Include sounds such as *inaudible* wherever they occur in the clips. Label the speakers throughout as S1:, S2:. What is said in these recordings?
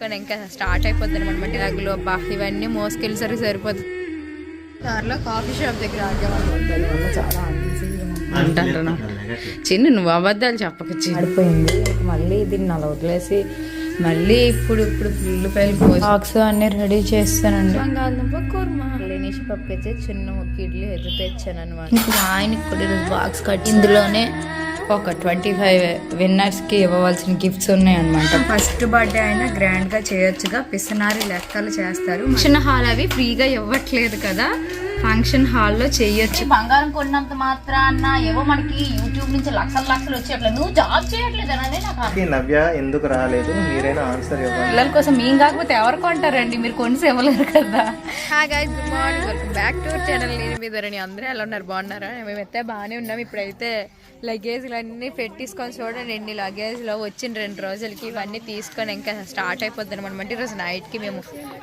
S1: కానీ ఇంకా స్టార్ట్ అయిపోతుంది అనమాట ఇలాగలో బా ఇవన్నీ మోసుకెళ్ళేసరికి సరిపోతుంది దారిలో కాఫీ షాప్ దగ్గర అంటారు చిన్న నువ్వు అబద్ధాలు చెప్పక
S2: పడిపోయింది ఇంక మళ్ళీ దీన్ని అలా వదిలేసి మళ్ళీ ఇప్పుడు ఇప్పుడు ఉల్లిపాయలు బాక్స్ అన్ని రెడీ చేస్తానండి.
S1: బంగాళదుంప కూర్మా. లేనిషి పప్పు అయితే చిన్న ఒక ఇడ్లీ ఎదురు తెచ్చాను అనమాట
S2: ఆయనకి కూడా ఈరోజు బాక్స్ కట్టి ఇందులోనే ఒక ట్వంటీ ఫైవ్ విన్నర్స్కి ఇవ్వవలసిన గిఫ్ట్స్ ఉన్నాయి అనమాట ఫస్ట్ బర్త్డే అయినా గ్రాండ్గా చేయొచ్చుగా. పిసనారి లెక్కలు చేస్తారు. ఫంక్షన్ హాల్ అవి ఫ్రీగా ఇవ్వట్లేదు కదా. ఫంక్షన్ హాల్లో చేయొచ్చు.
S1: బంగారం కొన్నంత మాత్రాన్న ఏవో మనకి యూట్యూబ్ నుంచి లక్షల లక్షలు వచ్చేట్లేదు నువ్వు జాబ్ చేయట్లేదు అనేది నాకు
S3: నవ్య ఎందుకు రాలేదు? మీరైనా ఆన్సర్ ఇవ్వండి.
S1: పిల్లల కోసం మేము కాకపోతే ఎవరు కొంటారండి? మీరు కొనిసి ఇవ్వలేరు కదా. Hi guys good morning welcome back to channel నేను మీ ధరణి. అందరూ ఎలా ఉన్నారు? బాగున్నారా? మేమైతే బాగానే ఉన్నాం. ఇప్పుడైతే లగేజ్లు అన్నీ పెట్టేసుకొని చూడండి. ఎన్ని లగేజ్లో వచ్చిన రెండు రోజులకి ఇవన్నీ తీసుకొని ఇంకా స్టార్ట్ అయిపోద్ది అనమాట ఈరోజు నైట్కి మేము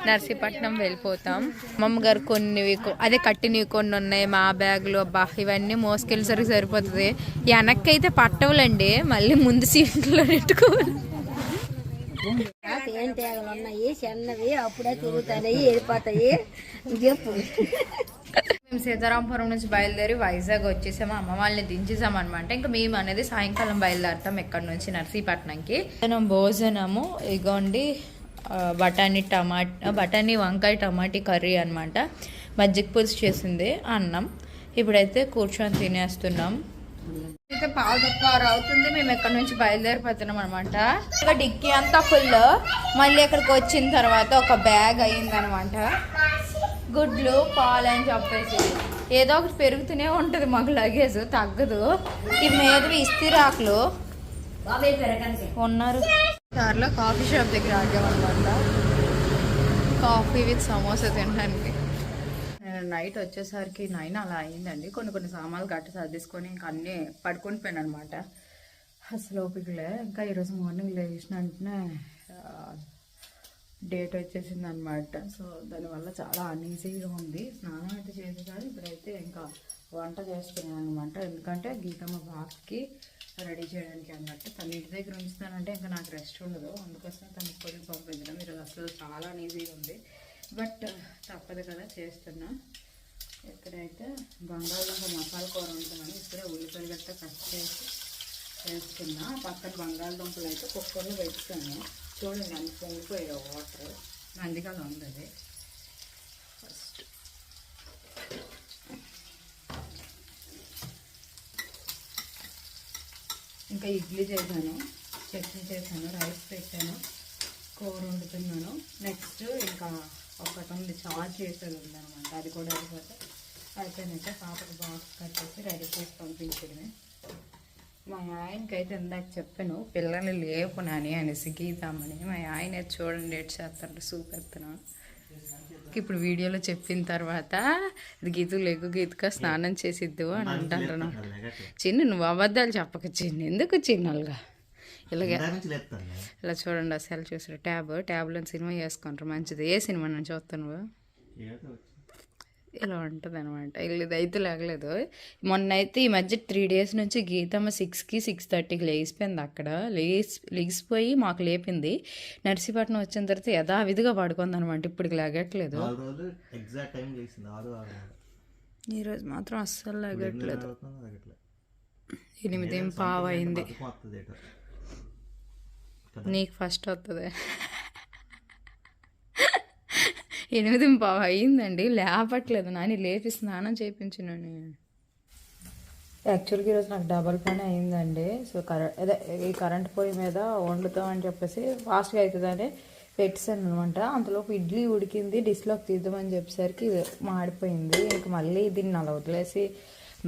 S1: నర్సీపట్నం వెళ్ళిపోతాం. మమ్మ గారు కొన్ని అదే కట్టినవి కొన్ని ఉన్నాయి మా బ్యాగ్లో బా ఇవన్నీ మోసుకెళ్ళేసరికి సరిపోతుంది. వెనక్కి అయితే పట్టవులండి మళ్ళీ ముందు సీట్లో పెట్టుకోవాలి.
S4: ఏం తేగలు ఉన్నాయి చిన్నవి అప్పుడే తిరుగుతాయి వెళ్ళిపోతాయి. చెప్పు.
S1: మేము సీతారాంపురం నుంచి బయలుదేరి వైజాగ్ వచ్చేసాము. అమ్మ వాళ్ళని దించేసాం అనమాట ఇంకా మేము అనేది సాయంకాలం బయలుదేరుతాం ఇక్కడ నుంచి నర్సీపట్నంకి. మనం భోజనము ఇగోండి బఠానీ టమాటా బఠానీ వంకాయ టమాటీ కర్రీ అనమాట మజ్జిగ పులుసు చేసింది అన్నం. ఇప్పుడైతే కూర్చొని తినేస్తున్నాం. అయితే పావు తక్కువ అవుతుంది. మేము ఎక్కడి నుంచి బయలుదేరిపోతున్నాం అనమాట ఇక డిక్కీ అంతా ఫుల్ మళ్ళీ ఇక్కడికి వచ్చిన తర్వాత ఒక బ్యాగ్ అయిందనమాట గుడ్లు పాలు అని చెప్పేసి. ఏదో ఒకటి పెరుగుతూనే ఉంటుంది మాకు లగేజ్ తగ్గదు. ఈ మీదవి ఇస్తిరాకులు. ఉన్నారు. దారిలో కాఫీ షాప్ దగ్గర ఆగామన్నమాట. కాఫీ విత్ సమోసా తినడానికి. నైట్ వచ్చేసరికి నైన్ అలా అయిందండి. కొన్ని కొన్ని సామాన్లు గట్ట సర్దేసుకొని ఇంకా అన్నీ పడుకొని పోయాను అనమాట అసలు ఓపికలే. ఇంకా ఈరోజు మార్నింగ్ లేచిన వెంటనే డేట్ వచ్చేసింది అనమాట సో దానివల్ల చాలా అన్ఈజీగా ఉంది. స్నానం అయితే చేసేసాను ఇప్పుడైతే ఇంకా వంట చేస్తున్నాను అనమాట ఎందుకంటే గీతమ్మ బాక్స్కి రెడీ చేయడానికి అన్నట్టు తన ఇంటి దగ్గర ఉంచుతానంటే ఇంకా నాకు రెస్ట్ ఉండదు. అందుకోసం తను పొడి పంపించడం. ఈరోజు అసలు చాలా అన్ఈజీగా ఉంది. బట్ తప్పదు కదా చేస్తున్నా. ఇక్కడైతే బంగాళదుంప మసాలా కూర ఉంటుందని ఇప్పుడే ఉల్లిపాయలు గట్ట కట్ చేసి వేస్తున్నా. పక్కన బంగాళదుంపలు అయితే కుక్కర్లో పెట్టుకున్నాను. చూడండి అంత పొంగిపోయాయి వాటర్. అందుకని ఉంది అది. ఫస్ట్ ఇంకా ఇడ్లీ చేశాను చట్నీ చేశాను రైస్ పెట్టాను కూర వండుతున్నాను. నెక్స్ట్ ఇంకా ఒకటి ఉంది చారు చేసేది ఉందన్నమాట. అది కూడా అయిపోతే అయిపోయినాక పాపకు బాక్స్ కట్టేసి రెడీ చేసి పంపించడమే. మా ఆయనకైతే ఇందాక చెప్పాను పిల్లల్ని లేపునని అనేసి గీతామని. మా ఆయన చూడండి ఎట్ చేస్తాడు చూపెడుతున్నాను ఇప్పుడు వీడియోలో చెప్పిన తర్వాత ఇది గీతు లేకు గీతక స్నానం చేసిద్దు అని అంటాను చిన్న నువ్వు అబద్ధాలు చెప్పక చిన్న. ఎందుకు చిన్నలుగా? ఇలాగే
S3: నుంచి
S1: ఇలా చూడండి అసలు చూసారు. ట్యాబ్ ట్యాబ్లో సినిమా చేసుకుంటారు మంచిది. ఏ సినిమా నేను చూస్తాను. ఇలా ఉంటుంది అనమాట ఇది అయితే లేగలేదు మొన్న అయితే ఈ మధ్య త్రీ డేస్ నుంచి గీతమ్మ సిక్స్కి సిక్స్ థర్టీకి లేచిపోయింది అక్కడ. లేచి లేచిపోయి మాకు లేపింది. నర్సీపట్నం వచ్చిన తర్వాత యథావిధిగా పడుకుంది అనమాట ఇప్పటికి లేగట్లేదు. ఈరోజు మాత్రం అస్సలు లేగట్లేదు. ఎనిమిది పావు అయింది. నీకు ఫస్ట్ వస్తుంది ఎనిమిది పావు అయ్యిందండి లేపట్లేదు. నాని లేపి స్నానం చేయించినని
S2: యాక్చువల్గా ఈరోజు నాకు డబల్ పని అయిందండి. సో కరెంట్ అదే ఈ కరెంట్ పొయ్యి మీద వండుతాం అని చెప్పేసి ఫాస్ట్గా అవుతుందని పెట్టాను అనమాట అంతలోపు ఇడ్లీ ఉడికింది డిష్లోకి తీద్దామని చెప్పేసరికి మాడిపోయింది. ఇంక మళ్ళీ దీన్ని అలా వదిలేసి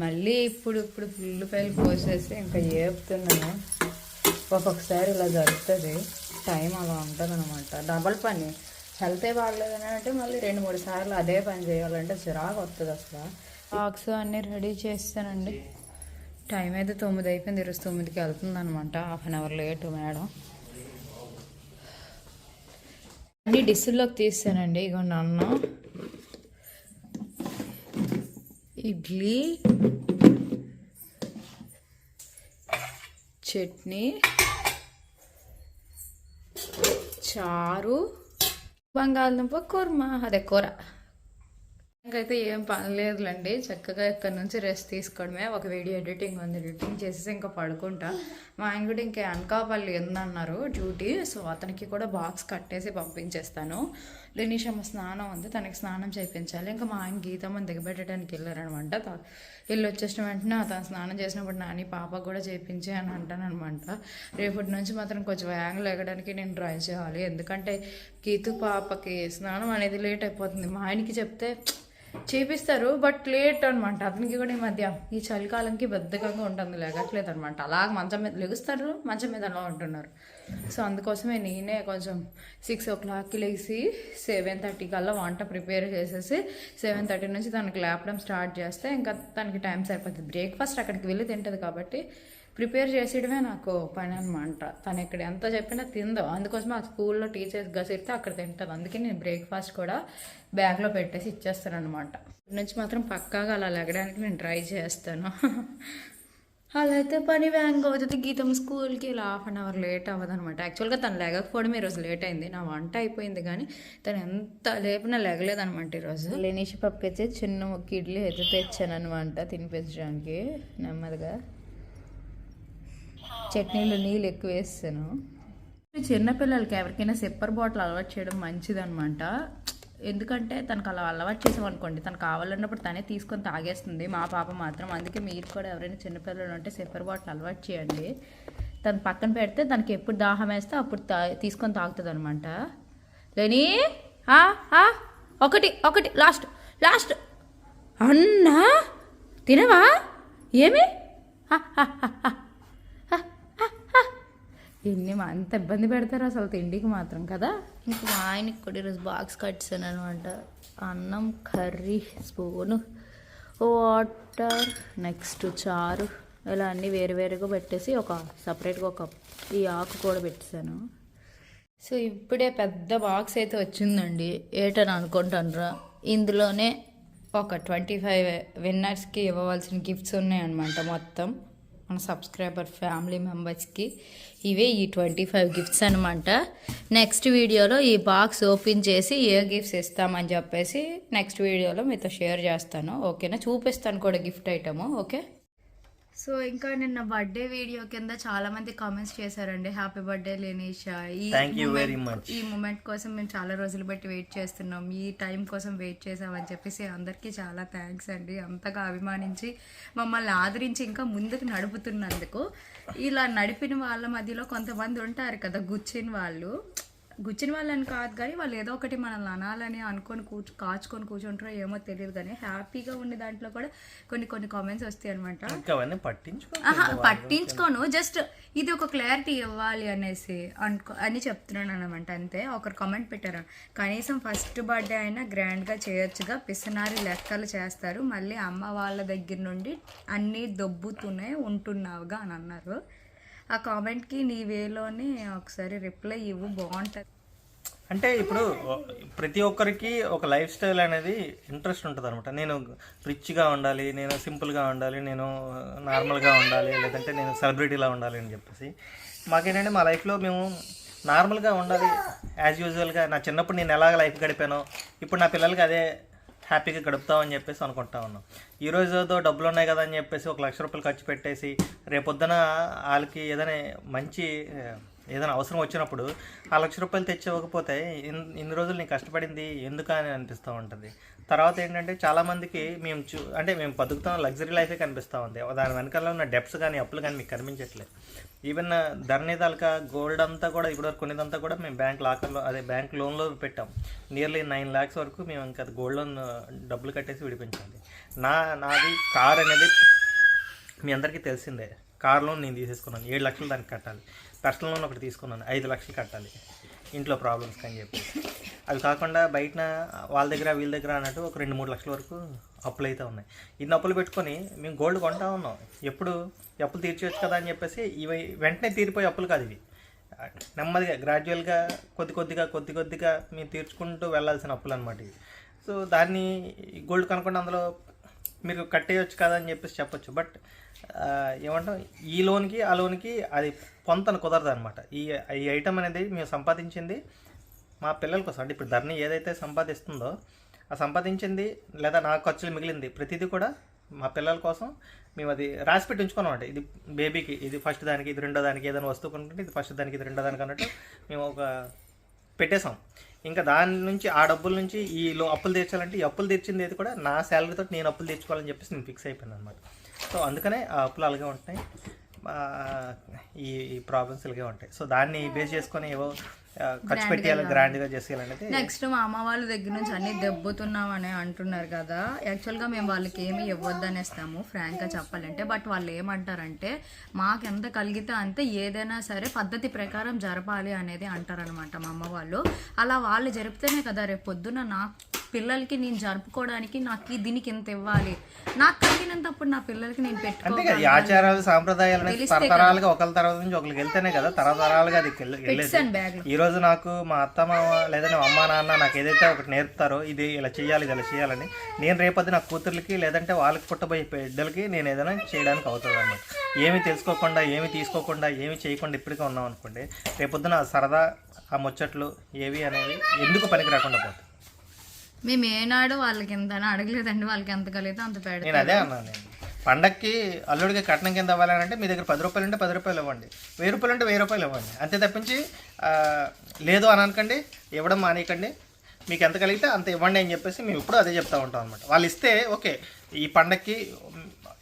S2: మళ్ళీ ఇప్పుడు ఇప్పుడు ఉల్లిపాయలు పోసేసి ఇంకా ఏపుతున్నాను. ఒక్కొక్కసారి ఇలా జరుగుతుంది. టైం అలా ఉంటుంది అనమాట డబల్ పని హెల్తే బాగలేదని అంటే మళ్ళీ రెండు మూడు సార్లు అదే పని చేయాలంటే చిరాకు వస్తుంది అసలు. బాక్స్ అన్నీ రెడీ చేస్తానండి. టైం అయితే తొమ్మిది అయిపోయింది. ఈరోజు తొమ్మిదికి వెళ్తుంది అనమాట half an hour late madam అన్ని డిస్సుల్లోకి తీస్తానండి. ఇగోండి అన్నం ఇడ్లీ చట్నీ
S1: చారు బంగాళదుంప కూర్మ. అదే కూర. ఇంకైతే ఏం పని లేదులేండి. చక్కగా ఇక్కడ నుంచి రెస్ట్ తీసుకోవడమే. ఒక వీడియో ఎడిటింగ్ ఉంది. ఎడిటింగ్ చేసేసి ఇంకా పడుకుంటా. మా ఆయన కూడా ఇంకా అనకాపల్లి ఉందన్నారు డ్యూటీ. సో అతనికి కూడా బాక్స్ కట్టేసి పంపించేస్తాను. లినీషమ్మ స్నానం ఉంది తనకి స్నానం చేయించాలి. ఇంకా మా ఆయన గీతమ్మని దిగబెట్టడానికి వెళ్ళారనమాట. వెళ్ళి వచ్చేసిన వెంటనే తను స్నానం చేసినప్పుడు నాని పాప కూడా చేయించి అని అంటానమాట రేపటి నుంచి మాత్రం కొంచెం యాంగిల్ ఎగడానికి నేను డ్రాయింగ్ చేయాలి. ఎందుకంటే గీతు పాపకి స్నానం అనేది లేట్ అయిపోతుంది. మా ఆయనకి చెప్తే చేపిస్తారు బట్ లేట్ అనమాట అతనికి కూడా ఈ మధ్య ఈ చలికాలంకి బద్ధకంగా ఉంటుంది లేగట్లేదు అనమాట అలా మంచం మీద లెగుస్తారు మంచం మీద అలా ఉంటున్నారు. సో అందుకోసమే నేనే కొంచెం సిక్స్ ఓ క్లాక్కి లేచి సెవెన్ థర్టీ కల్లా వంట ప్రిపేర్ చేసేసి సెవెన్ థర్టీ నుంచి తనకి లేపడం స్టార్ట్ చేస్తే ఇంకా తనకి టైం సరిపోతుంది. బ్రేక్ఫాస్ట్ అక్కడికి వెళ్ళి తింటుంది కాబట్టి ప్రిపేర్ చేసేయడమే నాకు పని అనమాట తను ఇక్కడ ఎంత చెప్పినా తిందో. అందుకోసం ఆ స్కూల్లో టీచర్స్ గసిరితే అక్కడ తింటుంది. అందుకే నేను బ్రేక్ఫాస్ట్ కూడా బ్యాగ్లో పెట్టేసి ఇచ్చేస్తాను అనమాట నుంచి మాత్రం పక్కాగా అలా లెగడానికి నేను ట్రై చేస్తాను. అలా అయితే పని వ్యాంగ్ అవుతుంది. గీతం స్కూల్కి ఇలా హాఫ్ అన్ అవర్ లేట్ అవ్వదు అనమాట యాక్చువల్గా తను లేకపోవడం ఈరోజు లేట్ అయింది. నా వంట అయిపోయింది కానీ తను ఎంత లేపినా లేగలేదనమాట ఈరోజు
S2: లేనిషి పప్పుకి అయితే చిన్న ఒక ఇడ్లీ అయితే తెచ్చాను అనమాట తినిపించడానికి. నెమ్మదిగా. చట్నీలో నీళ్ళు ఎక్కువ వేస్తాను.
S1: చిన్నపిల్లలకి ఎవరికైనా సిప్పర్ బాటిల్ అలవాటు చేయడం మంచిదనమాట. ఎందుకంటే తనకు అలా అలవాటు చేసామనుకోండి తను కావాలన్నప్పుడు తనే తీసుకొని తాగేస్తుంది మా పాప మాత్రం. అందుకే మీరు కూడా ఎవరైనా చిన్నపిల్లలు ఉంటే సిప్పర్ బాటిల్ అలవాటు చేయండి. తను పక్కన పెడితే తనకి ఎప్పుడు దాహం వేస్తే అప్పుడు తా తీసుకొని తాగుతుంది అనమాట లేని ఆ, ఒకటి ఒకటి లాస్ట్ లాస్ట్. అన్నా తినవా? ఏమి? ఎన్ని అంత ఇబ్బంది పెడతారు అసలు తిండికి మాత్రం కదా?
S2: ఇంకా మా ఆయనకి కూడా ఈరోజు బాక్స్ కట్టాను అనమాట అన్నం కర్రీ స్పూను వాటర్ నెక్స్ట్ చారు ఇలా అన్నీ వేరు వేరుగా పెట్టేసి ఒక సపరేట్గా ఒక ఈ ఆకు కూడా పెట్టేశాను.
S1: సో ఇప్పుడే పెద్ద బాక్స్ అయితే వచ్చిందండి. ఏటని అనుకుంటానురా? ఇందులోనే ఒక ట్వంటీ ఫైవ్ విన్నర్స్కి ఇవ్వవలసిన గిఫ్ట్స్ ఉన్నాయన్నమాట మొత్తం. మన సబ్స్క్రైబర్ ఫ్యామిలీ మెంబర్స్కి ఇవే ఈ ట్వంటీ ఫైవ్ గిఫ్ట్స్ అనమాట నెక్స్ట్ వీడియోలో ఈ బాక్స్ ఓపెన్ చేసి ఏ గిఫ్ట్స్ ఇస్తామని చెప్పేసి నెక్స్ట్ వీడియోలో మీతో షేర్ చేస్తాను. ఓకేనా? చూపిస్తాను కూడా గిఫ్ట్ ఐటమ్. ఓకే? సో ఇంకా నిన్న బర్త్డే వీడియో కింద చాలా మంది కామెంట్స్ చేశారండి హ్యాపీ బర్త్డే లేనీషా ఈ. ఈ మూమెంట్ కోసం మేము చాలా రోజులు బట్టి వెయిట్ చేస్తున్నాం. ఈ టైం కోసం వెయిట్ చేసామని చెప్పేసి అందరికీ చాలా థ్యాంక్స్ అండి. అంతగా అభిమానించి మమ్మల్ని ఆదరించి ఇంకా ముందుకు నడుపుతున్నందుకు. ఇలా నడిపిన వాళ్ళ మధ్యలో కొంతమంది ఉంటారు కదా గుచ్చిన వాళ్ళు. గుచ్చిన వాళ్ళని కాదు కానీ వాళ్ళు ఏదో ఒకటి మనల్ని అనాలని అనుకొని కూర్చు కాచుకొని కూర్చుంటారో ఏమో తెలియదు కానీ హ్యాపీగా ఉండే దాంట్లో కూడా కొన్ని కొన్ని కామెంట్స్ వస్తాయి అనమాట పట్టించుకోను. జస్ట్ ఇది ఒక క్లారిటీ ఇవ్వాలి అనేసి అనుకో అని చెప్తున్నాను అనమాట అంతే. ఒకరు కామెంట్ పెట్టారు. కనీసం ఫస్ట్ బర్త్డే అయినా గ్రాండ్గా చేయొచ్చుగా. పిసనారి లెక్కలు చేస్తారు. మళ్ళీ అమ్మ వాళ్ళ దగ్గర నుండి అన్నీ దొబ్బుతూనే ఉంటున్నావుగా అని అన్నారు. ఆ కామెంట్కి నీ వేలోనే ఒకసారి రిప్లై ఇవ్వు బాగుంటుంది
S3: అంటే ఇప్పుడు ప్రతి ఒక్కరికి ఒక లైఫ్ స్టైల్ అనేది ఇంట్రెస్ట్ ఉంటుంది అనమాట నేను రిచ్గా ఉండాలి నేను సింపుల్గా ఉండాలి నేను నార్మల్గా ఉండాలి లేదంటే నేను సెలబ్రిటీలా ఉండాలి అని చెప్పేసి. మాకేంటంటే మా లైఫ్లో మేము నార్మల్గా ఉండాలి యాజ్ యూజువల్గా. నా చిన్నప్పుడు నేను ఎలాగ లైఫ్ గడిపానో ఇప్పుడు నా పిల్లలకి అదే హ్యాపీగా గడుపుతామని చెప్పేసి అనుకుంటా ఉన్నాం. ఈ రోజు ఏదో డబ్బులు ఉన్నాయి కదా అని చెప్పేసి ఒక లక్ష రూపాయలు ఖర్చు పెట్టేసి రేపొద్దున వాళ్ళకి ఏదైనా మంచి ఏదైనా అవసరం వచ్చినప్పుడు ఆ లక్ష రూపాయలు తెచ్చివ్వకపోతే ఇన్ ఇన్ని రోజులు నేను కష్టపడింది ఎందుకు అని అనిపిస్తూ ఉంటుంది. తర్వాత ఏంటంటే చాలామందికి మేము చూ అంటే మేము బతుకుతాం లగ్జరీ లైఫే కనిపిస్తూ ఉంది. దాని వెనకాల ఉన్న డెప్స్ కానీ అప్పులు కానీ మీకు కనిపించట్లేదు. ఈవెన్ ధరణి తాలూకా గోల్డ్ అంతా కూడా ఇప్పటివరకు కొనేదంతా కూడా మేము బ్యాంక్ లాకర్లో అదే బ్యాంక్ లోన్లో పెట్టాం. నియర్లీ నైన్ ల్యాక్స్ వరకు మేము ఇంకా గోల్డ్ లోన్ డబ్బులు కట్టేసి విడిపించాలి. నా నాది కార్ అనేది మీ అందరికీ తెలిసిందే. కార్ లోన్ నేను తీసేసుకున్నాను. ఏడు లక్షలు దానికి కట్టాలి. పర్సనల్ లోన్ ఒకటి తీసుకున్నాను. ఐదు లక్షలు కట్టాలి. ఇంట్లో ప్రాబ్లమ్స్ అని చెప్పి. అవి కాకుండా బయట వాళ్ళ దగ్గర వీళ్ళ దగ్గర అన్నట్టు ఒక రెండు మూడు లక్షల వరకు అప్పులు అయితే ఉన్నాయి. ఇన్ని అప్పులు పెట్టుకొని మేము గోల్డ్ కొంటా ఉన్నాం. ఎప్పుడు? అప్పులు తీర్చేయచ్చు కదా అని చెప్పేసి ఇవి వెంటనే తీరిపోయే అప్పులు కాదు ఇవి. నెమ్మదిగా గ్రాడ్యువల్గా కొద్ది కొద్దిగా కొద్ది కొద్దిగా మేము తీర్చుకుంటూ వెళ్ళాల్సిన అప్పులు అనమాట ఇవి. సో దాన్ని గోల్డ్ కనుక్కుంటే అందులో మీరు కట్టేయచ్చు కదా అని చెప్పేసి చెప్పొచ్చు. బట్ ఏమంటాం? ఈ లోన్కి ఆ లోన్కి అది పొంతన కుదరదు అనమాట ఈ ఈ ఐటమ్ అనేది మేము సంపాదించింది మా పిల్లల కోసం అంటే ఇప్పుడు ధరణి ఏదైతే సంపాదిస్తుందో ఆ సంపాదించింది లేదా నా ఖర్చులు మిగిలింది ప్రతిదీ కూడా మా పిల్లల కోసం మేము అది రాసి పెట్టి ఉంచుకున్నాం అంటే. ఇది బేబీకి ఇది ఫస్ట్ దానికి ఇది రెండో దానికి ఏదైనా వస్తువు కొనుక్కుంటే ఇది ఫస్ట్ దానికి ఇది రెండో దానికి అన్నట్టు మేము ఒక పెట్టేసాం ఇంకా దాని నుంచి ఆ డబ్బుల నుంచి ఈ లో అప్పులు తీర్చాలంటే ఈ అప్పులు తీర్చింది ఏది కూడా నా శాలరీతో నేను అప్పులు తీర్చుకోవాలని చెప్పేసి నేను ఫిక్స్ అయిపోయాను అనమాట సో అందుకనే ఆ అప్పులు అలాగే ఉంటున్నాయి. ఈ ప్రాబ్లమ్స్ ఇలాగే ఉంటాయి. సో దాన్ని బేస్ చేసుకొని ఏవో ఖర్చు పెట్టేయాలి గ్రాండ్గా చేసేయాలనేది
S2: నెక్స్ట్ మా అమ్మ వాళ్ళ దగ్గర నుంచి అన్ని దెబ్బతున్నాం అని అంటున్నారు కదా. యాక్చువల్గా మేము వాళ్ళకి ఏమి ఇవ్వద్దనేస్తాము ఫ్రాంక్గా చెప్పాలంటే. బట్ వాళ్ళు ఏమంటారంటే మాకు ఎంత కలిగితే అంతే ఏదైనా సరే పద్ధతి ప్రకారం జరపాలి అనేది అంటారనమాట మా అమ్మ వాళ్ళు. అలా వాళ్ళు జరిపితేనే కదా రేపు పొద్దున నా పిల్లలకి నేను జరుపుకోవడానికి నాకు దీనికి ఇంత ఇవ్వాలి? నాకు కలిగినంతప్పుడు నా పిల్లలకి నేను
S3: అంతే
S2: పెట్టుకో
S3: కదా ఈ ఆచారాలు సాంప్రదాయాలు అనేది తరతరాలుగా ఒకరి తర్వాత నుంచి ఒకరికి వెళ్తేనే కదా తరతరాలుగా అది ఈ రోజు నాకు మా అత్త మామ లేదంటే మా అమ్మ నాన్న నాకు ఏదైతే ఒకటి నేర్పుతారో ఇది ఇలా చేయాలి ఇది ఇలా చేయాలని నేను రేపొద్దు నా కూతుర్లకి లేదంటే వాళ్ళకి పుట్టబోయే బిడ్డలకి నేను ఏదైనా చేయడానికి అవుతుంది అన్నమాట ఏమి తెలుసుకోకుండా ఏమి తీసుకోకుండా ఏమి చేయకుండా ఇప్పటికే ఉన్నాం అనుకోండి రేపొద్దున సరదా ఆ ముచ్చట్లు ఏవి అనేవి ఎందుకు పనికి రాకుండా పోతాయి?
S2: మేము ఏనాడు వాళ్ళకి ఎంత అడగలేదండి వాళ్ళకి ఎంత కలిగితే అంత పెడతాం
S3: నేను అదే అన్నాను పండక్కి అల్లుడికి కట్నం కింద ఇవ్వాలంటే మీ దగ్గర పది రూపాయలు ఉంటే పది రూపాయలు ఇవ్వండి. వెయ్యి రూపాయలు ఉంటే వెయ్యి రూపాయలు ఇవ్వండి. అంతే తప్పించి ఆ, లేదు అని అనకండి ఇవ్వడం మానేయకండి. మీకు ఎంత కలిగితే అంత ఇవ్వండి అని చెప్పేసి మేము ఇప్పుడు అదే చెప్తా ఉంటాం అనమాట వాళ్ళు ఇస్తే ఓకే ఈ పండక్కి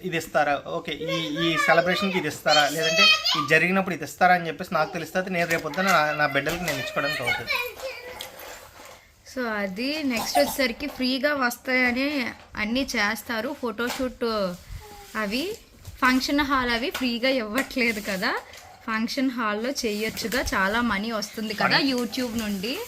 S3: ఇది ఇస్తారా? ఓకే ఈ ఈ సెలబ్రేషన్కి ఇది ఇస్తారా? లేదంటే ఇది జరిగినప్పుడు ఇది ఇస్తారా అని చెప్పేసి నాకు తెలిస్తే నేను రేపు నా నా బిడ్డలకి నేను ఇచ్చుకోవడానికి అవుతుంది.
S2: సో అది నెక్స్ట్ వచ్చేసరికి ఫ్రీగా వస్తాయని అన్నీ చేస్తారు. ఫోటోషూట్ అవి ఫంక్షన్ హాల్ అవి ఫ్రీగా ఇవ్వట్లేదు కదా. ఫంక్షన్ హాల్లో చేయొచ్చుగా చాలా మనీ వస్తుంది కదా యూట్యూబ్ నుండి.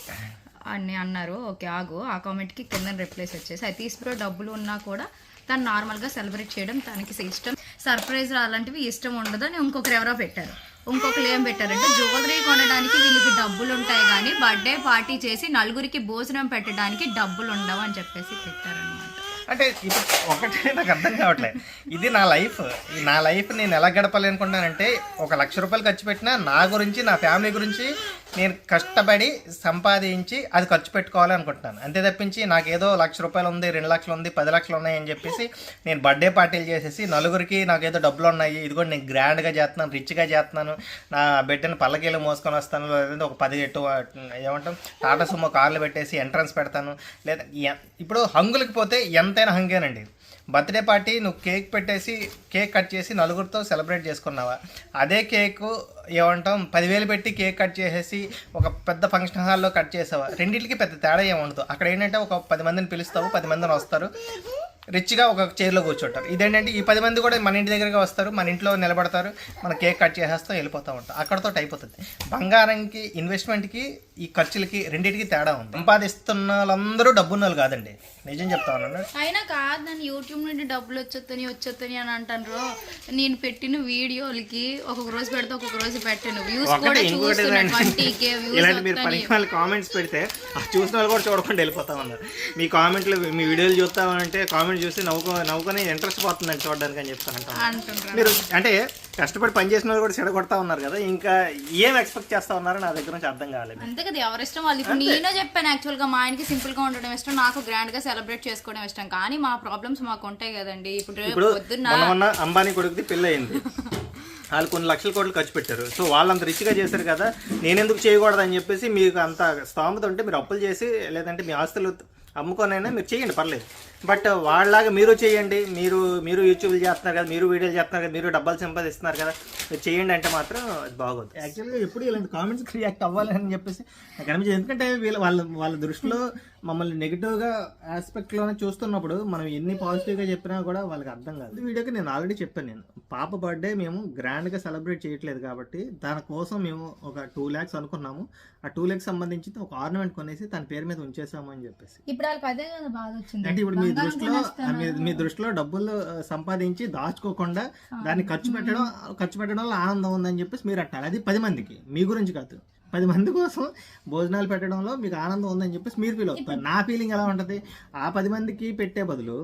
S2: అని అన్నారు. ఓకే ఆగు ఆ కామెంట్కి కింద రిప్లైస్ వచ్చేసి. అయితే ఇప్పుడు డబ్బులు ఉన్నా కూడా తను నార్మల్గా సెలబ్రేట్ చేయడం తనకి ఇష్టం. సర్ప్రైజ్ అలాంటివి ఇష్టం ఉండదు అని ఇంకొకరు ఎవరో పెట్టారు. ఇంకొకరు ఏం పెట్టారంటే జ్యువెలరీ కొనడానికి వీళ్ళకి డబ్బులు ఉంటాయి కానీ బర్త్డే పార్టీ చేసి నలుగురికి భోజనం పెట్టడానికి డబ్బులు ఉండవు అని చెప్పేసి పెట్టారనమాట
S3: అంటే ఇప్పుడు ఒకటి నాకు అర్థం కావట్లేదు ఇది నా లైఫ్. నా లైఫ్ నేను ఎలా గడపాలి అనుకుంటున్నానంటే ఒక లక్ష రూపాయలు ఖర్చు పెట్టినా నా గురించి నా ఫ్యామిలీ గురించి నేను కష్టపడి సంపాదించి అది ఖర్చు పెట్టుకోవాలి అనుకుంటున్నాను అంతే తప్పించి నాకేదో లక్ష రూపాయలు ఉంది రెండు లక్షలు ఉంది పది లక్షలు ఉన్నాయి అని చెప్పేసి నేను బర్త్డే పార్టీలు చేసేసి నలుగురికి నాకేదో డబ్బులు ఉన్నాయి ఇది కూడా నేను గ్రాండ్గా చేస్తున్నాను రిచ్గా చేస్తున్నాను నా బిడ్డను పల్లకీలు మోసుకొని వస్తాను లేదంటే ఒక పది ఎట్టు ఏమంటాం టాటా సుమో కార్లు పెట్టేసి ఎంట్రన్స్ పెడతాను లేదా ఇప్పుడు హంగులకి పోతే ఎంత ఎంతైనా హంగేనండి. బర్త్డే పార్టీ నువ్వు కేక్ పెట్టేసి కేక్ కట్ చేసి నలుగురితో సెలబ్రేట్ చేసుకున్నావా? అదే కేక్ ఏమంటాం పదివేలు పెట్టి కేక్ కట్ చేసేసి ఒక పెద్ద ఫంక్షన్ హాల్లో కట్ చేసావా? రెండింటికి పెద్ద తేడా ఏముండదు అక్కడ ఏంటంటే ఒక పది మందిని పిలుస్తావు పది మందిని వస్తారు. రిచ్గా ఒక చైర్లో కూర్చుంటారు. ఇదేంటంటే ఈ పది మంది కూడా మన ఇంటి దగ్గరగా వస్తారు మన ఇంట్లో నిలబడతారు మన కేక్ కట్ చేసేస్తాం వెళ్ళిపోతూ ఉంటాం. అక్కడతో అయిపోతుంది బంగారంకి ఇన్వెస్ట్మెంట్కి ఈ ఖర్చులకి రెండింటికి తేడా ఉంది. సంపాదిస్తున్న వాళ్ళందరూ డబ్బున్న వాళ్ళు కాదండి. నిజం చెప్తా ఉన్నాను?
S2: అయినా కాదు నన్ను యూట్యూబ్ నుండి డబ్బులు వచ్చొత్తని వచ్చొత్తని అని అంటారు నేను పెట్టిన వీడియోలకి ఒక్కొక్క రోజు పెడితే ఒక్కొక్క రోజు పెట్టాను. వ్యూస్ కూడా
S3: ఇలాంటి మీరు పని వాళ్ళు కామెంట్స్ పెడితే చూసిన వాళ్ళు కూడా చూడకుండా వెళ్ళిపోతా ఉన్నారు. మీ కామెంట్లు మీ వీడియోలు చూస్తామంటే కామెంట్ చూసి నవ్వుకో నవ్వుకొని ఇంట్రెస్ట్ పోతుందని చూడడానికి అని
S2: అంటుండ్రు.
S3: మీరు అంటే కష్టపడి పని చేసిన వాళ్ళు కూడా చెడగొడతా ఉన్నారు కదా. ఇంకా ఏం ఎక్స్పెక్ట్ చేస్తా ఉన్నారో నా దగ్గర నుంచి అర్థం కాలేదు.
S2: అంతే కదా ఎవరిష్టం వాళ్ళు ఇప్పుడు నేనే చెప్పాను యాక్చువల్గా మా ఆయనకి సింపుల్గా ఉండడం ఇష్టం నాకు గ్రాండ్గా సెలబ్రేట్ చేసుకోవడం ఇష్టం. కానీ మా ప్రాబ్లమ్స్ మాకు ఉంటాయి కదండి. ఇప్పుడు
S3: మొన్న అంబానీ కొడుకుది పెళ్ళి అయింది వాళ్ళు కొన్ని లక్షల కోట్లు ఖర్చు పెట్టారు. సో వాళ్ళంత రిచ్గా చేశారు కదా నేను ఎందుకు చేయకూడదు అని చెప్పేసి మీకు అంత స్తోమత ఉంటే మీరు అప్పులు చేసి లేదంటే మీ ఆస్తులు అమ్ముకొనైనా మీరు చేయండి పర్లేదు. బట్ వాళ్ళలాగా మీరు చేయండి. మీరు మీరు యూట్యూబ్లు చేస్తున్నారు కదా మీరు వీడియోలు చేస్తున్నారు కదా మీరు డబ్బాలు సంపాదిస్తున్నారు కదా మీరు చేయండి అంటే మాత్రం అది బాగోదు. యాక్చువల్గా ఎప్పుడు ఇలాంటి కామెంట్స్ రియాక్ట్ అవ్వాలి అని చెప్పేసి నాకు అనిపించింది. ఎందుకంటే వీళ్ళ వాళ్ళ వాళ్ళ దృష్టిలో మమ్మల్ని నెగిటివ్గా ఆస్పెక్ట్లోనే చూస్తున్నప్పుడు మనం ఎన్ని పాజిటివ్గా చెప్పినా కూడా వాళ్ళకి అర్థం కాదు. ఈ వీడియోకి నేను ఆల్రెడీ చెప్పాను నేను. పాప బర్త్డే మేము గ్రాండ్గా సెలబ్రేట్ చేయట్లేదు కాబట్టి దానికోసం మేము ఒక టూ ల్యాక్స్ అనుకున్నాము. ఆ టూ ల్యాక్స్ సంబంధించి ఒక ఆర్నమెంట్ కొనేసి తన పేరు మీద ఉంచేసాము అని చెప్పేసి.
S2: ఇప్పుడు వాళ్ళకి అదే కదా బాధ వచ్చింది.
S3: అంటే ఇప్పుడు మీ దృష్టిలో మీ- దృష్టిలో డబ్బులు సంపాదించి దాచుకోకుండా దాన్ని ఖర్చు పెట్టడం ఖర్చు పెట్టడం వల్ల ఆనందం ఉందని చెప్పేసి మీరు అంటారు అది పది మందికి మీ గురించి కాదు. పది మంది కోసం భోజనాలు పెట్టడంలో మీకు ఆనందం ఉందని చెప్పేసి మీరు ఫీల్ అవుతారు నా ఫీలింగ్ ఎలా ఉంటుంది? ఆ పది మందికి పెట్టే బదులు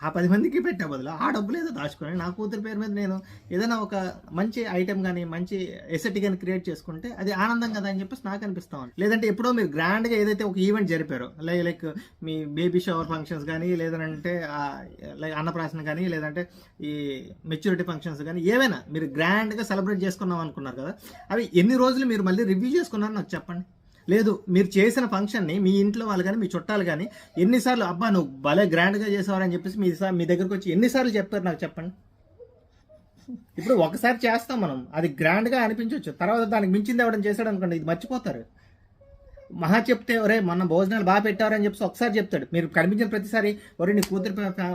S3: ఆ పది మందికి పెట్టే బదులు ఆ డబ్బులు ఏదో దాచుకొని నా కూతురు పేరు మీద నేను ఏదైనా ఒక మంచి ఐటెం కానీ మంచి ఎసెట్ కానీ క్రియేట్ చేసుకుంటే అది ఆనందం కదా అని చెప్పేసి నాకు అనిపిస్తా ఉంది. లేదంటే ఎప్పుడో మీరు గ్రాండ్గా ఏదైతే ఒక ఈవెంట్ జరిపారో లైక్ లైక్ మీ బేబీ షవర్ ఫంక్షన్స్ కానీ లేదంటే లైక్ అన్నప్రాసన కానీ లేదంటే ఈ మెచ్యూరిటీ ఫంక్షన్స్ కానీ ఏవైనా మీరు గ్రాండ్గా సెలబ్రేట్ చేసుకున్నాం అనుకున్నారు కదా అవి ఎన్ని రోజులు మీరు మళ్ళీ రివ్యూ చేసుకున్నారో నాకు చెప్పండి. లేదు మీరు చేసిన ఫంక్షన్ని మీ ఇంట్లో వాళ్ళు కానీ మీ చుట్టాలు కానీ ఎన్నిసార్లు అబ్బా నువ్వు భలే గ్రాండ్గా చేసేవారని చెప్పేసి మీ మీ దగ్గరకు వచ్చి ఎన్నిసార్లు చెప్పారు నాకు చెప్పండి. ఇప్పుడు ఒకసారి చేస్తాం మనం. అది గ్రాండ్గా అనిపించవచ్చు తర్వాత దానికి మించింది ఎవడం చేశాడు అనుకోండి ఇది మర్చిపోతారు. మహా చెప్తే ఒరే మొన్న భోజనాలు బాగా పెట్టారని చెప్పి ఒకసారి చెప్తాడు. మీరు కనిపించిన ప్రతిసారి ఒరే నీ కూతురు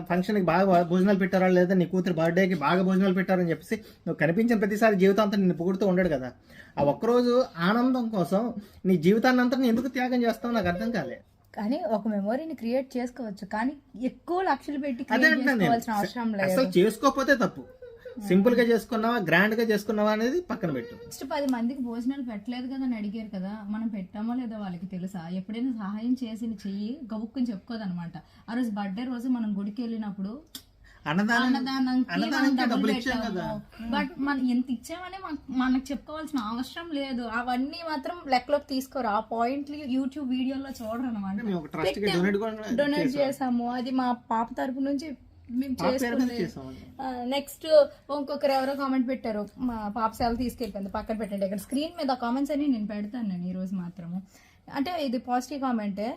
S3: ఫంక్షన్కి బాగా భోజనాలు పెట్టారా? లేదా నీ కూతురు బర్త్డేకి బాగా భోజనాలు పెట్టారని చెప్పేసి నువ్వు కనిపించిన ప్రతిసారి జీవితాంతం నిన్ను పొగుడుతూ ఉండడు కదా. ఆ ఒక్కరోజు ఆనందం కోసం నీ జీవితాన్ని అంతా ఎందుకు త్యాగం చేస్తావు నాకు అర్థం కాలే.
S2: కానీ ఒక మెమొరీని క్రియేట్ చేసుకోవచ్చు. కానీ ఎక్కువ లక్షలు పెట్టి
S3: అదే
S2: క్రియేట్
S3: అంటున్నాను నేను.
S2: చేసుకోవాల్సిన అవసరం లేదు.
S3: అసలు చేసుకోకపోతే తప్పు. సింపుల్గా చేసుకున్నావా గ్రాండ్గా చేసుకున్నావా అనేది పక్కన పెట్టు.
S2: నెక్స్ట్ పది మందికి భోజనాలు పెట్టలేదు కదా అని అడిగారు కదా మనం పెట్టామో లేదో వాళ్ళకి తెలుసా? ఎప్పుడైనా సహాయం చేసిన చెయ్యి గబుక్కుని చెప్పుకోదన్నమాట. ఆ రోజు బర్త్డే రోజు మనం గుడికి వెళ్ళినప్పుడు బట్ మనం ఎంత ఇచ్చామని మన- మనకు చెప్పుకోవాల్సిన అవసరం లేదు. అవన్నీ మాత్రం లెక్కలోకి తీసుకోరు. ఆ పాయింట్లు యూట్యూబ్ వీడియోలో చూడరు అనమాట
S3: డొనేట్
S2: చేసాము. అది మా పాప తరపు నుంచి మేము. నెక్స్ట్ ఇంకొకరు ఎవరో కామెంట్ పెట్టారు. మా పాప సేవ తీసుకెళ్ళిపోయింది పక్కన పెట్టండి. ఇక్కడ స్క్రీన్ మీద కామెంట్స్ అని నేను పెడతాను నేను ఈ రోజు మాత్రము. అంటే ఇది పాజిటివ్ కామెంటే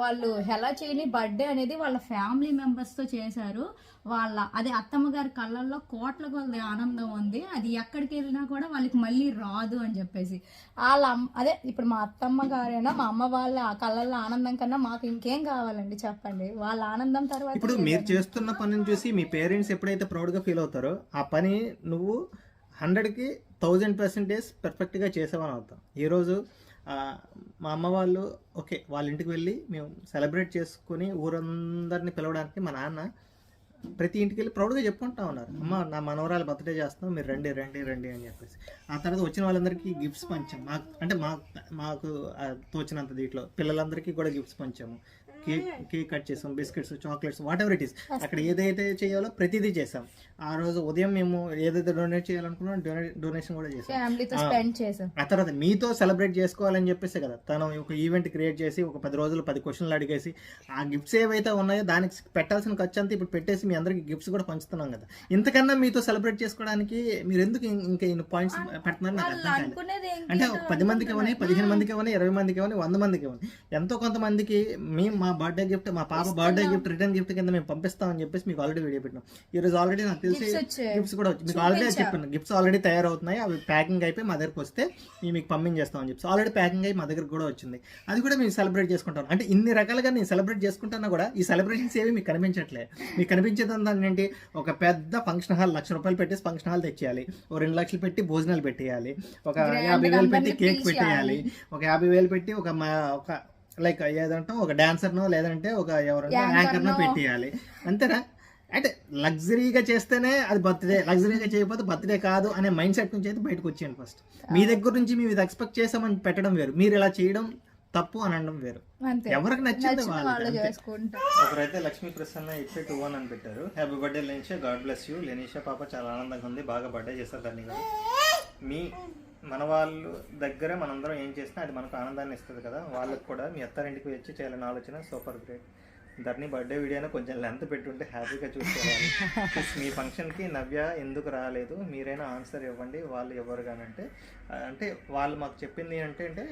S2: వాళ్ళు ఎలా చేయని బర్త్డే అనేది వాళ్ళ ఫ్యామిలీ మెంబర్స్తో చేశారు. వాళ్ళ అదే అత్తమ్మ గారి కళ్ళల్లో కోట్ల కొలది ఆనందం ఉంది. అది ఎక్కడికి వెళ్ళినా కూడా వాళ్ళకి మళ్ళీ రాదు అని చెప్పేసి. వాళ్ళ అదే ఇప్పుడు మా అత్తమ్మ గారైనా మా అమ్మ వాళ్ళ ఆ కళ్ళల్లో ఆనందం కన్నా మాకు ఇంకేం కావాలండి చెప్పండి? వాళ్ళ ఆనందం తర్వాత
S3: ఇప్పుడు మీరు చేస్తున్న పనిని చూసి మీ పేరెంట్స్ ఎప్పుడైతే ప్రౌడ్గా ఫీల్ అవుతారో ఆ పని నువ్వు హండ్రెడ్కి థౌజండ్ పర్సెంటేజ్ పర్ఫెక్ట్గా చేసావని అవుతాం ఈరోజు మా అమ్మ వాళ్ళు ఓకే వాళ్ళ ఇంటికి వెళ్ళి మేము సెలబ్రేట్ చేసుకుని ఊరందరిని పిలవడానికి మా నాన్న ప్రతి ఇంటికి వెళ్ళి ప్రౌడ్గా చెప్పుకుంటా ఉన్నారు. అమ్మ నా మనవరాలు బర్త్డే చేస్తాం మీరు రండి రండి రండి అని చెప్పేసి. ఆ తర్వాత వచ్చిన వాళ్ళందరికీ గిఫ్ట్స్ పంచాం. మాకు అంటే మాకు మాకు తోచినంత దీంట్లో పిల్లలందరికీ కూడా గిఫ్ట్స్ పంచాము. కేక్ కేక్ కట్ చేసాం biscuits chocolates whatever it is అక్కడ ఏదైతే చేయాలో ప్రతిదీ చేసాం ఆ రోజు ఉదయం మేము ఏదైతే డొనేట్ చేయాలనుకున్నాం డొనేషన్ కూడా చేసాం. ఆ తర్వాత మీతో సెలబ్రేట్ చేసుకోవాలని చెప్పేసి కదా తను ఒక ఈవెంట్ క్రియేట్ చేసి ఒక పది రోజులు పది క్వశ్చన్లు అడిగేసి ఆ గిఫ్ట్స్ ఏవైతే ఉన్నాయో దానికి పెట్టాల్సిన ఖర్చు అంతా ఇప్పుడు పెట్టేసి మీ అందరికి గిఫ్ట్స్ కూడా పంచుతున్నాం కదా. ఇంతకన్నా మీతో సెలబ్రేట్ చేసుకోవడానికి మీరు ఎందుకు ఇంకా ఇన్ని పాయింట్స్ పెడుతున్నారు నాకు అర్థం కాలేదు.
S2: ఏంటి?
S3: అంటే పది మందికి ఇవ్వని పదిహేను మందికి ఇవ్వని ఇరవై మందికి ఇవ్వని వంద మందికి ఇవ్వని. ఎంతో కొంతమందికి మేము మా బర్త్డే గిఫ్ట్ మా పాప బర్త్డే గిఫ్ట్ రిటర్న్ గిఫ్ట్ కింద మేము పంపిస్తామని చెప్పేసి మీకు ఆల్రెడీ వీడియో పెట్టినాం. ఈ రోజు ఆల్రెడీ నాకు తెలిసి. గిఫ్ట్స్ కూడా వచ్చి మీకు ఆల్రెడీ చెప్పాను. గిఫ్ట్స్ ఆల్రెడీ తయారవుతున్నాయి. అవి ప్యాకింగ్ అయిపోయి మా దగ్గరకు వస్తే మేము మీకు పంపించేస్తామని చెప్పి. ఆల్రెడీ ప్యాకింగ్ అయ్యి మా దగ్గరకు కూడా వచ్చింది. అది కూడా మేము సెలబ్రేట్ చేసుకుంటాం. అంటే ఇన్ని రకాలుగా నేను సెలబ్రేట్ చేసుకుంటున్నా కూడా ఈ సెలబ్రేషన్స్ ఏవి మీకు కనిపించట్లే. మీకు కనిపించేదంతా ఏంటి ఒక పెద్ద ఫంక్షన్ హాల్ లక్ష రూపాయలు పెట్టేసి ఫంక్షన్ హాల్ తెచ్చేయాలి. ఓ రెండు లక్షలు పెట్టి భోజనాలు పెట్టేయాలి. ఒక యాభై వేలు పెట్టి కేక్ పెట్టేయాలి. ఒక యాభై వేలు పెట్టి ఒక మా ఒక లైక్ ఏదంటాం ఒక డాన్సర్నో లేదంటే ఒక ఎవరైనా యాంకర్నో పెట్టేయాలి. అంతేనా? అంటే లగ్జరీగా చేస్తేనే అది బర్త్డే. లగ్జరీగా చేయకపోతే బర్త్డే కాదు అనే మైండ్ సెట్ నుంచి అయితే బయటకు వచ్చేయండి ఫస్ట్. మీ దగ్గర నుంచి మేము ఇది ఎక్స్పెక్ట్ చేసామని పెట్టడం వేరు. మీరు ఇలా చేయడం తప్పు అని అనడం వేరు. ఎవరికి నచ్చింది ఒకరైతే లక్ష్మీ ప్రసన్న ఇప్పే టూ వన్ అని పెట్టారు. Happy birthday Lenisha God bless you. Lenisha పాప చాలా ఆనందంగా ఉంది. బాగా బర్త్డే చేస్తారు దాన్ని మీ మన వాళ్ళు దగ్గర మనందరం ఏం చేసినా అది మనకు ఆనందాన్ని ఇస్తుంది కదా. వాళ్ళకి కూడా మీ అత్తారింటికి వచ్చి చేయాలని ఆలోచన సూపర్ గ్రేట్. ధర్ని బర్త్డే వీడియోనే కొంచెం లెంత్ పెట్టుంటే హ్యాపీగా చూసుకోవాలి మీ ఫంక్షన్కి నవ్య ఎందుకు రాలేదు? మీరైనా ఆన్సర్ ఇవ్వండి. వాళ్ళు ఎవరు కానంటే అంటే వాళ్ళు మాకు చెప్పింది అంటే అంటే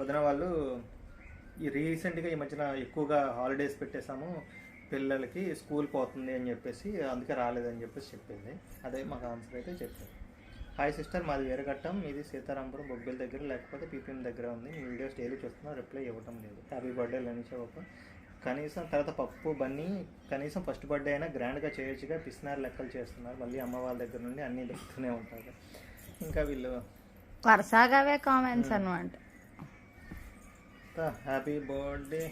S3: వదిన వాళ్ళు ఈ రీసెంట్గా ఈ మధ్యన ఎక్కువగా హాలిడేస్ పెట్టేశాము. పిల్లలకి స్కూల్ పోతుంది అని చెప్పేసి అందుకే రాలేదని చెప్పేసి చెప్పింది. అదే మాకు ఆన్సర్ అయితే చెప్పింది హాయ్ సిస్టర్ మాది వేరగట్టం. మీది సీతారాంపురం బొబ్బిల దగ్గర లేకపోతే పీపీఎం దగ్గర ఉంది. మీ వీడియోస్ డైలీ చూస్తున్నా రిప్లై ఇవ్వటం లేదు. హ్యాపీ బర్త్డే లనిష ఒక కనీసం తర్వాత పప్పు బన్నీ కనీసం ఫస్ట్ బర్త్డే అయినా గ్రాండ్గా చేయొచ్చుగా. పిసినారు లెక్కలు చేస్తున్నారు. మళ్ళీ అమ్మ వాళ్ళ దగ్గర నుండి అన్నీ దొరుకుతూనే ఉంటారు. ఇంకా వీళ్ళు
S2: వరుసగావే కామెంట్స్ అనమాట
S3: హ్యాపీ బర్త్డే.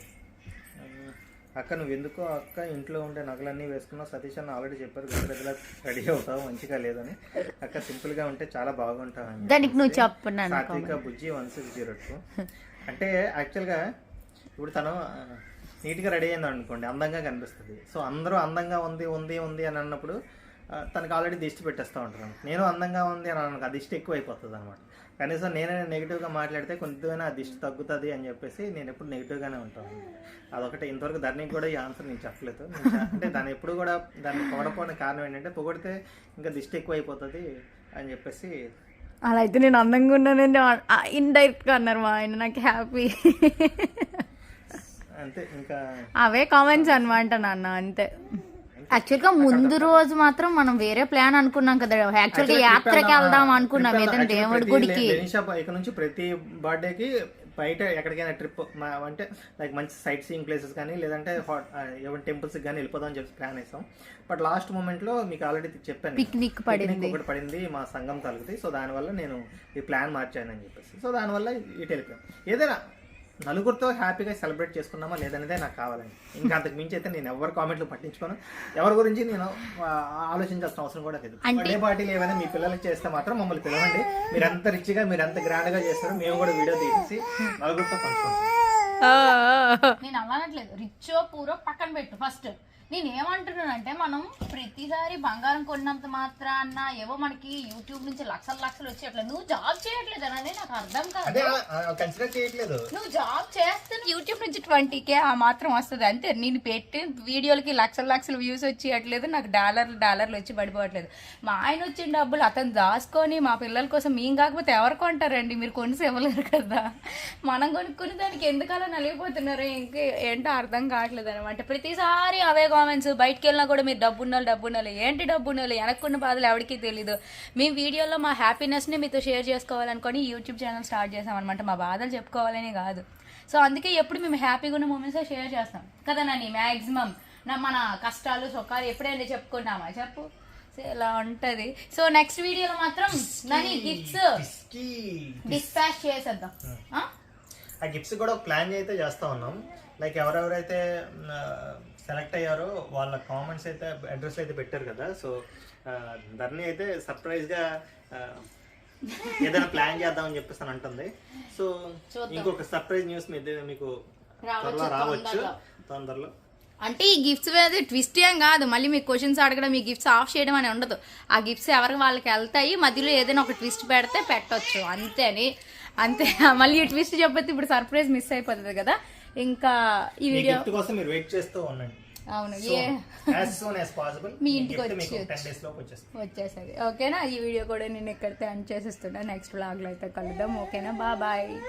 S3: అక్క నువ్వు ఎందుకో అక్క ఇంట్లో ఉండే నగలన్నీ వేసుకున్నావు? సతీష్ అన్న ఆల్రెడీ చెప్పారు గుజరాత్లో రెడీ అవుతావు మంచిగా లేదని. అక్క సింపుల్గా ఉంటే చాలా బాగుంటావు
S2: దానికి నువ్వు
S3: సాత్విక బుజ్జి వన్ సిక్స్ జీరో టూ. అంటే యాక్చువల్గా ఇప్పుడు తను నీట్గా రెడీ అయింది అనుకోండి అందంగా కనిపిస్తుంది. సో అందరూ అందంగా ఉంది ఉంది ఉంది అని అన్నప్పుడు తనకి ఆల్రెడీ దిష్టి పెట్టేస్తూ ఉంటారు నేను అందంగా ఉంది అని అన్నాను ఆ దిష్టి ఎక్కువ అయిపోతుంది అనమాట. కనీసం నేనే నెగిటివ్గా మాట్లాడితే కొంచెమైనా ఆ దిష్టి తగ్గుతుంది అని చెప్పేసి నేను ఎప్పుడు నెగిటివ్గానే ఉంటాను అదొకటి. ఇంతవరకు దానికి కూడా ఈ ఆన్సర్ నేను చెప్పలేదు. అంటే దాన్ని ఎప్పుడు కూడా దాన్ని పొగడపోవడానికి కారణం ఏంటంటే పొగిడితే ఇంకా దిష్టి ఎక్కువ అయిపోతుంది అని చెప్పేసి
S5: అలా అయితే నేను అందంగా ఉన్నానని ఇండైరెక్ట్గా అన్నారు మా ఆయన. నాకు హ్యాపీ
S3: అంతే ఇంకా
S5: అవే కామెంట్స్ అనమాట నాన్న అంతే.
S2: యాక్చువల్గా ముందు రోజు మాత్రం మనం వేరే ప్లాన్ అనుకున్నాం కదా. యాక్చువల్గా యాత్రకి వెళ్దాం అనుకున్నాం. ఏదైనా దేవుడి గుడికి.
S3: లెనిషా ఇక నుంచి ప్రతి బర్త్డేకి బయట ఎక్కడికైనా ట్రిప్ అంటే లైక్ మంచి సైట్ సీయింగ్ ప్లేసెస్ కానీ లేదంటే హాట్ ఏమైనా టెంపుల్స్ కానీ వెళ్ళిపోదాం అని చెప్పి ప్లాన్ వేసాం బట్ లాస్ట్ మూమెంట్లో మీకు ఆల్రెడీ చెప్పాను
S2: Picnic పడింది.
S3: ఒకటి పడింది మా సంఘం తలుగుతుంది సో దానివల్ల నేను ఈ ప్లాన్ మార్చాను అని చెప్పేసి. సో దానివల్ల ఇటు వెళ్ళిపోయాం. ఏదైనా నలుగురితో హ్యాపీగా సెలబ్రేట్ చేసుకున్నామా లేదనేదే నాకు కావాలండి. ఇంకా అంతకు మించి అయితే నేను ఎవరి కామెంట్లు పట్టించుకోను. ఎవరి గురించి నేను ఆలోచించాల్సిన అవసరం కూడా లేదు. బర్త్డే పార్టీలు ఏమైనా మీ పిల్లలకి చేస్తే మాత్రం మమ్మల్ని పిలవండి. మీరు ఎంత రిచ్గా మీరు ఎంత గ్రాండ్గా చేస్తారో. మేము కూడా వీడియో తీసి నలుగురితో పంచుకుంటాం.
S2: నేను అలానట్లేదు రిచ్చో పూరో పక్కన పెట్టు ఫస్ట్. నేను ఏమంటున్నానంటే మనం ప్రతిసారి బంగారం కొన్నంత మాత్రాన్న ఏవో మనకి యూట్యూబ్ నుంచి లక్షల లక్షలు వచ్చేట్లేదు నువ్వు జాబ్ చేయట్లేదనని నాకు అర్థం కాదు.
S3: అదే కన్సిడర్ చేయట్లేదు.
S2: నువ్వు జాబ్ చేస్తే యూట్యూబ్ నుంచి ట్వంటీ కే ఆ మాత్రం వస్తుంది అంతే. నేను పెట్టి వీడియోలకి లక్షల లక్షల వ్యూస్ వచ్చేయట్లేదు నాకు డాలర్లు డాలర్లు వచ్చి పడిపోవట్లేదు. మా ఆయన వచ్చిన డబ్బులు అతను దాచుకొని మా పిల్లల కోసం మేము కాకపోతే ఎవరు కొంటారండి? మీరు కొనిసి ఇవ్వలేరు కదా. మనం కొనుక్కుని దానికి ఎందుకలా నలిగిపోతున్నారు ఇంక ఏంటో అర్థం కావట్లేదు అనమాట ప్రతిసారి అవే కామెంట్స్ బయటికి వెళ్ళినా కూడా మీరు డబ్బు ఉండాలి డబ్బు ఉండాలి ఏంటి డబ్బు ఉండాలి వెనక్కున్న బాధలు ఎవరికి తెలీదు. మేము వీడియోలో మా హ్యాపీనెస్ని మీతో షేర్ చేసుకోవాలనుకొని యూట్యూబ్ ఛానల్ స్టార్ట్ చేసామన్నమాట మా బాధలు చెప్పుకోవాలని కాదు. సో అందుకే ఎప్పుడు మేము హ్యాపీగా ఉన్న మూమెంట్స్ షేర్ చేస్తాం. కదా నాని? మ్యాక్సిమం నా మన కష్టాలు సుఖాలు ఎప్పుడైనా చెప్పుకున్నామా చెప్పు. సో ఇలా ఉంటది. సో నెక్స్ట్ వీడియోలో మాత్రం నని గిఫ్ట్స్. డిస్పాచ్ చేసేద్దాం. ఆ?
S3: గిఫ్ట్స్ కూడా ప్లాన్ అయితే చేస్తా ఉన్నాం. లైక్ ఎవరెవరైతే సెలెక్ట్ అయ్యారో వాళ్ళ కామెంట్స్ అయితే అడ్రస్ అయితే పెట్టారు కదా. సో ధర్ని అయితే సర్ప్రైజ్గా ఆ, ఏదైనా ప్లాన్ చేద్దామని చెప్పేసి అని అంటుంది. సో ఇంకొక సర్ప్రైజ్ న్యూస్ మీద మీకు త్వరలో రావచ్చు. తొందరలో.
S2: అంటే ఈ గిఫ్ట్స్ మీద ట్విస్ట్ ఏం కాదు. మళ్ళీ మీకు క్వశ్చన్స్ అడగడం ఈ గిఫ్ట్స్ ఆఫ్ చేయడం అని ఉండదు. ఆ గిఫ్ట్స్ ఎవరికి వాళ్ళకి వెళ్తాయి? మధ్యలో ఏదైనా ఒక ట్విస్ట్ పెడితే పెట్టొచ్చు. అంతేని. అంతే. *laughs* మళ్ళీ ఈ ట్విస్ట్ చెప్పితే ఇప్పుడు సర్ప్రైజ్ మిస్ అయిపోతుంది కదా. ఇంకా ఈ వీడియో
S3: కోసం మీరు వెయిట్ చేస్తూ ఉండండి.
S2: అవును ఏ మీ ఇంటికి వచ్చి- వచ్చేసరి ఓకేనా? ఈ వీడియో కూడా నేను ఎక్కడితే అండ్ చేసేస్తున్నా. నెక్స్ట్ వ్లాగ్లో అయితే కలుద్దాం. ఓకేనా? బా బాయ్